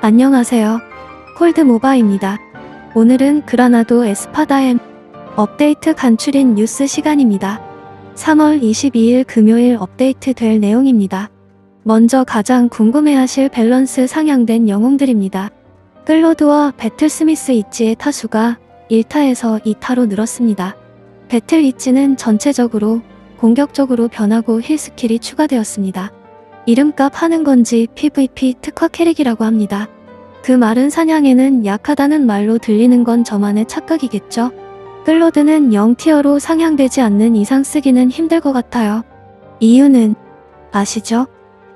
안녕하세요. 콜드모바입니다. 오늘은 그라나도 에스파다엠 업데이트 간추린 뉴스 시간입니다. 3월 22일 금요일 업데이트 될 내용입니다. 먼저 가장 궁금해하실 밸런스 상향된 영웅들입니다. 클로드와 배틀 스미스 이지의 타수가 1타에서 2타로 늘었습니다. 배틀 이지는 전체적으로 공격적으로 변하고 힐 스킬이 추가되었습니다. 이름값 하는 건지 PVP 특화 캐릭이라고 합니다. 그 말은 사냥에는 약하다는 말로 들리는 건 저만의 착각이겠죠? 클로드는 0티어로 상향되지 않는 이상 쓰기는 힘들 것 같아요. 이유는 아시죠?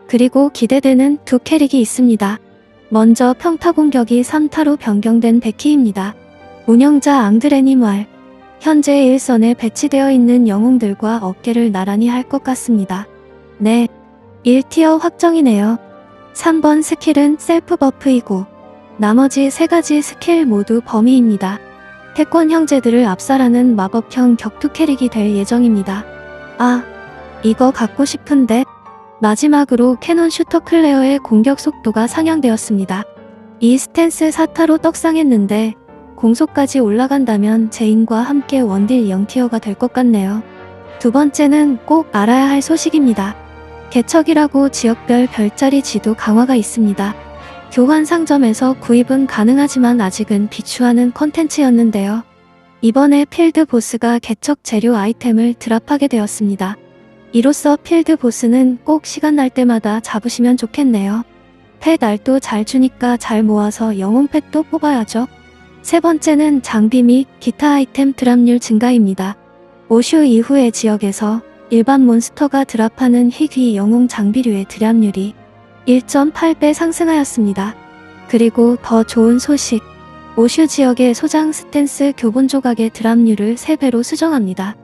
그리고 기대되는 두 캐릭이 있습니다. 먼저 평타 공격이 3타로 변경된 베키입니다. 운영자 앙드레니 말. 현재 일선에 배치되어 있는 영웅들과 어깨를 나란히 할 것 같습니다. 네. 1티어 확정이네요. 3번 스킬은 셀프 버프이고 나머지 세 가지 스킬 모두 범위입니다. 태권 형제들을 압살하는 마법형 격투 캐릭이 될 예정입니다. 아, 이거 갖고 싶은데 마지막으로 캐논 슈터 클레어의 공격 속도가 상향되었습니다. 이 스탠스 4타로 떡상했는데 공속까지 올라간다면 제인과 함께 원딜 0티어가 될 것 같네요. 두 번째는 꼭 알아야 할 소식입니다. 개척이라고 지역별 별자리 지도 강화가 있습니다. 교환 상점에서 구입은 가능하지만 아직은 비추하는 컨텐츠였는데요. 이번에 필드 보스가 개척 재료 아이템을 드랍하게 되었습니다. 이로써 필드 보스는 꼭 시간 날 때마다 잡으시면 좋겠네요. 펫 알도 잘 주니까 잘 모아서 영웅 펫도 뽑아야죠. 세 번째는 장비 및 기타 아이템 드랍률 증가입니다. 오슈 이후의 지역에서 일반 몬스터가 드랍하는 희귀 영웅 장비류의 드랍률이 1.8배 상승하였습니다. 그리고 더 좋은 소식. 오슈 지역의 소장 스탠스 교본 조각의 드랍률을 3배로 수정합니다.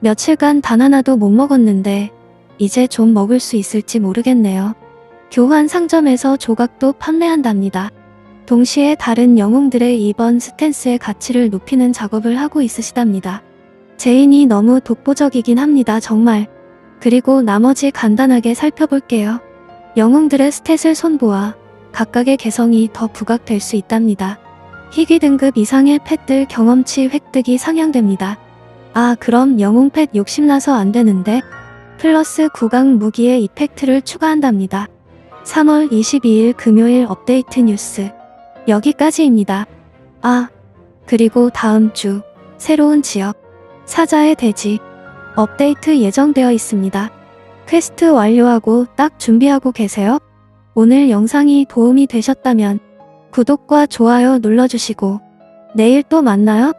며칠간 단 하나도 못 먹었는데 이제 좀 먹을 수 있을지 모르겠네요. 교환 상점에서 조각도 판매한답니다. 동시에 다른 영웅들의 이번 스탠스의 가치를 높이는 작업을 하고 있으시답니다. 제인이 너무 독보적이긴 합니다, 정말. 그리고 나머지 간단하게 살펴볼게요. 영웅들의 스탯을 손보아 각각의 개성이 더 부각될 수 있답니다. 희귀 등급 이상의 펫들 경험치 획득이 상향됩니다. 아, 그럼 영웅 펫 욕심나서 안 되는데? 플러스 구강 무기의 이펙트를 추가한답니다. 3월 22일 금요일 업데이트 뉴스. 여기까지입니다. 아, 그리고 다음 주 새로운 지역 사자의 대지 업데이트 예정되어 있습니다. 퀘스트 완료하고 딱 준비하고 계세요? 오늘 영상이 도움이 되셨다면 구독과 좋아요 눌러주시고 내일 또 만나요.